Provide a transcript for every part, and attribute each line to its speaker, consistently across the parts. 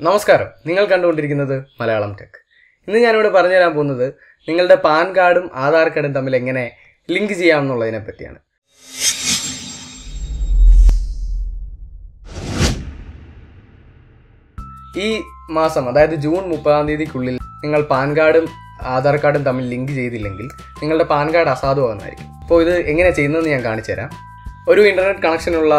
Speaker 1: നമസ്കാരം. നിങ്ങൾ കണ്ടുകൊണ്ടിരിക്കുന്നത് മലയാളം ടെക് ഇന്ന് ഞാനിവിടെ പറഞ്ഞു തരാൻ പോകുന്നത് നിങ്ങളുടെ പാൻ കാർഡും ആധാർ കാർഡും തമ്മിൽ എങ്ങനെ ലിങ്ക് ചെയ്യാം എന്നുള്ളതിനെ പറ്റിയാണ്. ഈ മാസം അതായത് ജൂൺ മുപ്പതാം തീയതിക്കുള്ളിൽ നിങ്ങൾ പാൻ കാർഡും ആധാർ കാർഡും തമ്മിൽ ലിങ്ക് ചെയ്തില്ലെങ്കിൽ നിങ്ങളുടെ പാൻ കാർഡ് അസാധുവാകുന്നതായിരിക്കും. അപ്പോൾ ഇത് എങ്ങനെ ചെയ്യുന്നതെന്ന് ഞാൻ കാണിച്ചു തരാം ഒരു ഇന്റർനെറ്റ് കണക്ഷനുള്ള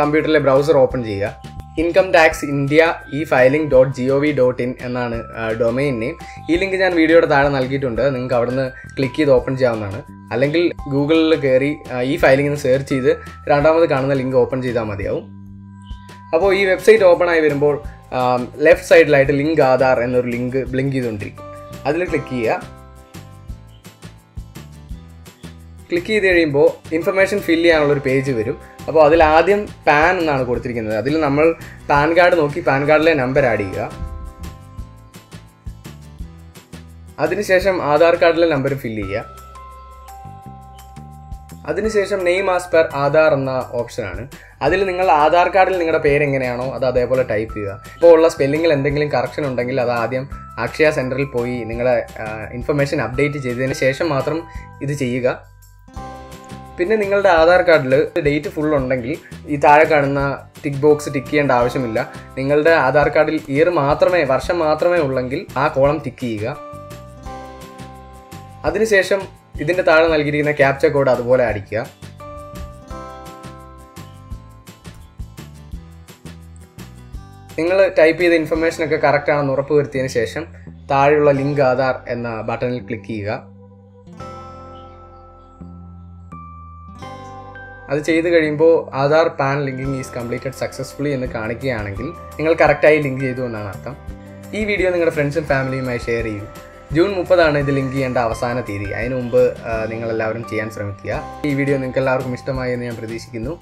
Speaker 1: കമ്പ്യൂട്ടറിലെ ബ്രൗസർ ഓപ്പൺ ചെയ്യുക. Income tax India e filing dot G O V dot in എന്നാണ് ഡൊമൈൻ നെയിം ഈ ലിങ്ക് ഞാൻ വീഡിയോയുടെ താഴെ നൽകിയിട്ടുണ്ട്. നിങ്ങൾക്ക് അവിടുന്ന് ക്ലിക്ക് ചെയ്ത് ഓപ്പൺ ചെയ്യാവുന്നതാണ്. അല്ലെങ്കിൽ ഗൂഗിളിൽ കയറി ഈ ഫയലിംഗ് എന്ന് സെർച്ച് ചെയ്ത് രണ്ടാമത് കാണുന്ന ലിങ്ക് ഓപ്പൺ ചെയ്താൽ മതിയാവും. അപ്പോൾ ഈ വെബ്സൈറ്റ് ഓപ്പൺ ആയി വരുമ്പോൾ ലെഫ്റ്റ് സൈഡിലായിട്ട് ലിങ്ക് ആധാർ എന്നൊരു ലിങ്ക് ബ്ലിങ്ക് ചെയ്തുകൊണ്ടിരിക്കും. അതിൽ ക്ലിക്ക് ചെയ്യുക. ക്ലിക്ക് ചെയ്ത് കഴിയുമ്പോൾ ഇൻഫർമേഷൻ ഫില്ല് ചെയ്യാനുള്ള ഒരു പേജ് വരും. അപ്പോൾ അതിൽ ആദ്യം പാൻ എന്നാണ് കൊടുത്തിരിക്കുന്നത്. അതിൽ നമ്മൾ പാൻ കാർഡ് നോക്കി പാൻ കാർഡിലെ നമ്പർ ആഡ് ചെയ്യുക. അതിനുശേഷം ആധാർ കാർഡിലെ നമ്പർ ഫില്ല് ചെയ്യുക. അതിനുശേഷം നെയിം ആസ് പെർ ആധാർ എന്ന ഓപ്ഷനാണ് അതിൽ നിങ്ങൾ ആധാർ കാർഡിൽ നിങ്ങളുടെ പേര് എങ്ങനെയാണോ അത് അതേപോലെ ടൈപ്പ് ചെയ്യുക. ഇപ്പോൾ ഉള്ള സ്പെല്ലിങ്ങിൽ എന്തെങ്കിലും കറക്ഷൻ ഉണ്ടെങ്കിൽ അത് ആദ്യം അക്ഷയ സെന്ററിൽ പോയി നിങ്ങളുടെ ഇൻഫർമേഷൻ അപ്ഡേറ്റ് ചെയ്തതിന് ശേഷം മാത്രം ഇത് ചെയ്യുക. പിന്നെ നിങ്ങളുടെ ആധാർ കാർഡിൽ ഡേറ്റ് ഫുൾ ഉണ്ടെങ്കിൽ ഈ താഴെ കാണുന്ന ടിക്ക് ബോക്സ് ടിക്ക് ചെയ്യേണ്ട ആവശ്യമില്ല. നിങ്ങളുടെ ആധാർ കാർഡിൽ ഇയർ മാത്രമേ വർഷം മാത്രമേ ഉള്ളെങ്കിൽ ആ കോളം ടിക്ക് ചെയ്യുക. അതിനുശേഷം ഇതിന്റെ താഴെ നൽകിയിരിക്കുന്ന ക്യാപ്ച കോഡ് അതുപോലെ അടിക്കുക. നിങ്ങൾ ടൈപ്പ് ചെയ്ത ഇൻഫർമേഷനൊക്കെ കറക്റ്റ് ആണെന്ന് ഉറപ്പുവരുത്തിയതിന് ശേഷം താഴെയുള്ള ലിങ്ക് ആധാർ എന്ന ബട്ടണിൽ ക്ലിക്ക് ചെയ്യുക. അത് ചെയ്ത് കഴിയുമ്പോൾ Aadhaar PAN linking is completed successfully എന്ന് കാണിക്കുകയാണെങ്കിൽ നിങ്ങൾ കറക്റ്റായി ലിങ്ക് ചെയ്തു എന്നാണ് അർത്ഥം. ഈ വീഡിയോ നിങ്ങളുടെ ഫ്രണ്ട്സും ഫാമിലിയുമായി ഷെയർ ചെയ്യൂ. ജൂൺ മുപ്പതാണ് ഇത് ലിങ്ക് ചെയ്യേണ്ട അവസാന തീയതി. അതിനു മുമ്പ് നിങ്ങളെല്ലാവരും ചെയ്യാൻ ശ്രമിക്കുക. ഈ വീഡിയോ നിങ്ങൾക്ക് എല്ലാവർക്കും ഇഷ്ടമായി എന്ന് ഞാൻ പ്രതീക്ഷിക്കുന്നു.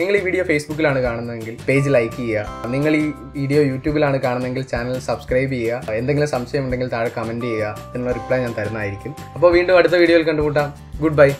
Speaker 1: നിങ്ങൾ ഈ വീഡിയോ ഫേസ്ബുക്കിലാണ് കാണുന്നതെങ്കിൽ പേജ് ലൈക്ക് ചെയ്യുക. നിങ്ങൾ ഈ വീഡിയോ യൂട്യൂബിലാണ് കാണുന്നതെങ്കിൽ ചാനൽ സബ്സ്ക്രൈബ് ചെയ്യുക. എന്തെങ്കിലും സംശയം ഉണ്ടെങ്കിൽ താഴെ കമന്റ് ചെയ്യുക. എന്നുള്ള റിപ്ലൈ ഞാൻ തരുന്നതായിരിക്കും. അപ്പോൾ വീണ്ടും അടുത്ത വീഡിയോയിൽ കണ്ടുമുട്ടാം. Good bye.